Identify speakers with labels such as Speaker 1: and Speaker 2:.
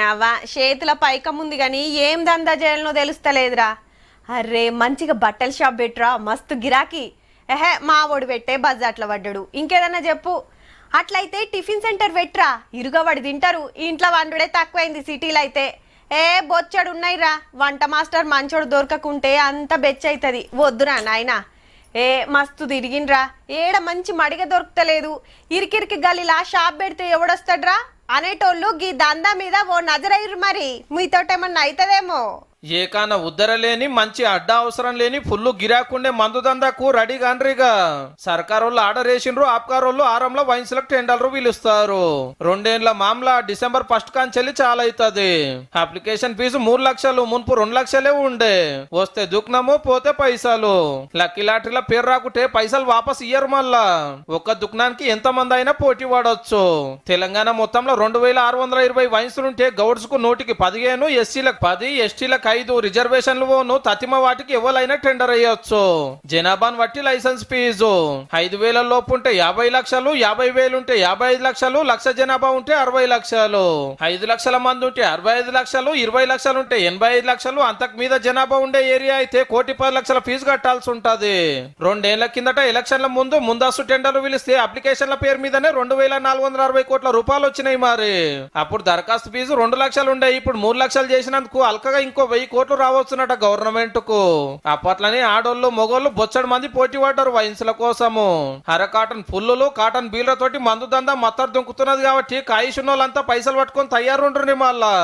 Speaker 1: అవ్వ చేతుల పైకం ఉంది కానీ ఏం దందా చేయాలనో తెలుస్తలేదురా. అరే మంచిగా బట్టల షాప్ పెట్టురా మస్తు గిరాకీ. ఎహే మా వాడు పెట్టే అట్లా పడ్డాడు. ఇంకేదన్నా చెప్పు. అట్లయితే టిఫిన్ సెంటర్ పెట్రా ఇరుగబడి తింటారు. ఇంట్లో వండుడే తక్కువైంది సిటీలో అయితే. ఏ బొచ్చడు ఉన్నాయిరా. వంట మాస్టర్ మంచోడు దొరకకుంటే అంత బెచ్చవుతుంది వద్దురా నాయనా. ఏ మస్తు తిరిగినరా ఏడ మంచి మడిగ దొరుకుతలేదు. ఇరికిరికి గలిలా షాప్ పెడితే ఎవడొస్తాడ్రా? అనేటోళ్ళు గీ దందా మీద ఓ నజరయ్యరు మరి. మీతోటేమన్నా అవుతుందేమో
Speaker 2: ఏకాన ఉద్దరలేని మంచి అడ్డ అవసరం లేని ఫుల్లు గిరాకుండే మందు దందాకు రెడీ కాండ్రిగా. సర్కార్ వాళ్ళు ఆర్డర్ వేసిండ్రు ఆప్కార్ వాళ్ళు ఆరంలో వైన్స్లకు టెండర్లు పిలుస్తారు రెండేళ్ళ మామలా డిసెంబర్ ఫస్ట్ కాంచెల్లి చాలా అవుతుంది అప్లికేషన్ ఫీజు మూడు లక్షలు మున్పు రెండు లక్షలే ఉండే. వస్తే దుక్నము పోతే పైసలు. లక్కీ లాటరీల పేరు రాకుంటే పైసలు వాపస్ ఇయ్యరు మళ్ళా. ఒక్క దుక్నానికి ఎంత మంది అయినా పోటీ పడవచ్చు తెలంగాణ మొత్తంలో రెండు వేల ఆరు వందల ఇరవై వయసులుంటే గౌడ్స్కు నూటికి పదిహేను ఎస్సీలకు పది ఎస్టీలకు ఐదు రిజర్వేషన్లు ఓను తతిమ వాటికి ఎవరైనా టెండర్ అయ్యొచ్చు. జనాభాను బట్టి లైసెన్స్ ఫీజు. ఐదు వేల లోపు ఉంటే యాభై లక్షలు యాభై వేలు ఉంటే యాభై ఐదు లక్షలు లక్ష జనాభా ఉంటే అరవై లక్షలు. ఐదు లక్షల మంది ఉంటే అరవై ఐదు లక్షలు ఇరవై లక్షలు ఉంటే ఎనభై ఐదు లక్షలు అంతకు మీద జనాభా ఉండే ఏరియా అయితే కోటి పది లక్షల ఫీజు కట్టాల్సి ఉంటది. రెండేళ్ళ కిందట ఎలక్షన్ల ముందు ముందస్తు టెండర్లు పిలిస్తే అప్లికేషన్ల పేరు మీదనే రెండు వేల నాలుగు వందల అరవై కోట్ల రూపాయలు వచ్చినాయి మరి. అప్పుడు దరఖాస్తు ఫీజు రెండు లక్షలు ఉండే ఇప్పుడు మూడు లక్షలు చేసినందుకు అల్కగా ఇంకో వెయ్యి కోట్లు రావచ్చునట గవర్నమెంట్కు అప్పట్లోనే ఆడోళ్ళు మొగోళ్ళు బొచ్చడి మంది పోటీ పడ్డారు వైన్స్ల కోసము. అర కాటన్ పుల్లులు కాటన్ బీలతోటి మందు దందా మత్తరు దుంకుతున్నది కాబట్టి కాయిషున్నోళ్ళంతా పైసలు పట్టుకొని తయారుండ్రు మళ్ళా.